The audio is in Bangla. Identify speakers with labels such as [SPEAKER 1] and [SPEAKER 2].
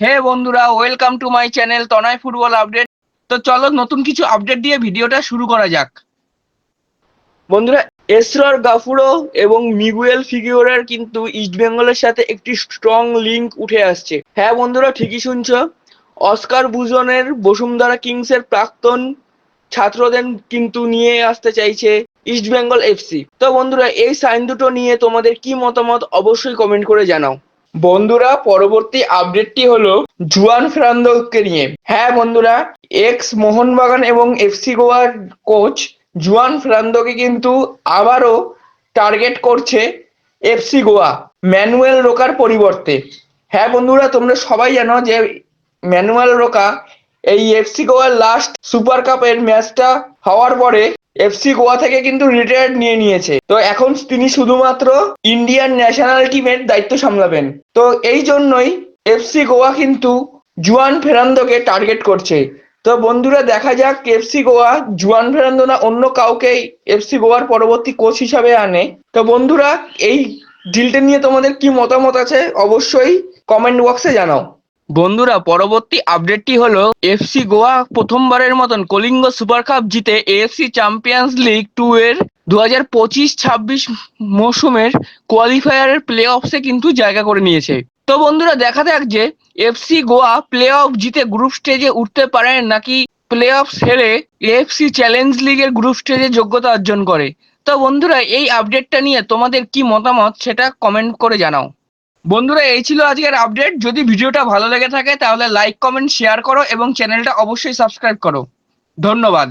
[SPEAKER 1] হে বন্ধুরা welcome to my channel Tanay football update তো চলো নতুন কিছু আপডেট দিয়ে ভিডিওটা শুরু করা যাক। বন্ধুরা, এসরর গাফুরো এবং মিগুয়েল ফিগিওরের কিন্তু ইস্টবেঙ্গলের সাথে একটি স্ট্রং লিংক উঠে আসছে। হ্যাঁ বন্ধুরা, ঠিকই শুনছো। অস্কার বুজনের বসুন্ধরা কিংসের প্রাক্তন ছাত্রদের কিন্তু নিয়ে আসতে চাইছে ইস্টবেঙ্গল এফসি তো বন্ধুরা, এই সাইন দুটো নিয়ে তোমাদের কি মতামত অবশ্যই কমেন্ট করে জানাও। বন্ধুরা, পরবর্তী আপডেটটি হলো জুয়ান ফেরান্দোকে নিয়ে। হ্যাঁ বন্ধুরা এক্স মোহনবাগান এবং এফসি গোয়ার কোচ জুয়ান ফেরান্দোকে কিন্তু আবারও টার্গেট করছে এফসি গোয়া ম্যানুয়েল রোকার পরিবর্তে। হ্যাঁ বন্ধুরা, তোমরা সবাই জানো যে ম্যানুয়েল রোকা এই এফসি গোয়ার লাস্ট সুপার কাপের ম্যাচটা হওয়ার পরে এফসি গোয়া থেকে কিন্তু রিটায়ার্ড নিয়ে নিয়েছে। তো এখন তিনি শুধুমাত্র ইন্ডিয়ান ন্যাশনাল টিমের দায়িত্ব সামলাবেন। তো এই জন্যই এফসি গোয়া কিন্তু জুয়ান ফেরান্দোকে টার্গেট করছে। তো বন্ধুরা, দেখা যাক এফসি গোয়া জুয়ান ফেরান্দো না অন্য কাউকে এফসি গোয়ার পরবর্তী কোচ হিসাবে আনে। তো বন্ধুরা, এই ডিলটা নিয়ে তোমাদের কি মতামত আছে, অবশ্যই কমেন্ট বক্সে জানাও। বন্ধুরা, পরবর্তী আপডেটটি হলো এফসি গোয়া প্রথমবারের মতন কলিঙ্গ সুপার কাপ জিতে এএফসি চ্যাম্পিয়ন্স লিগ টু এর দু হাজার পঁচিশ ছাব্বিশ মৌসুমের কোয়ালিফায়ারের প্লে অফসে কিন্তু জায়গা করে নিয়েছে। তো বন্ধুরা, দেখা যাক যে এফসি গোয়া প্লে অফ জিতে গ্রুপ স্টেজে উঠতে পারে নাকি প্লে অফ হেরে এএফসি চ্যালেঞ্জ লিগের গ্রুপ স্টেজে যোগ্যতা অর্জন করে। তো বন্ধুরা, এই আপডেটটা নিয়ে তোমাদের কি মতামত সেটা কমেন্ট করে জানাও। বন্ধুরা, এই ছিল আজকের আপডেট যদি ভিডিওটা ভালো লেগে থাকে, তাহলে লাইক কমেন্ট শেয়ার করো এবং চ্যানেলটা অবশ্যই সাবস্ক্রাইব করো। ধন্যবাদ।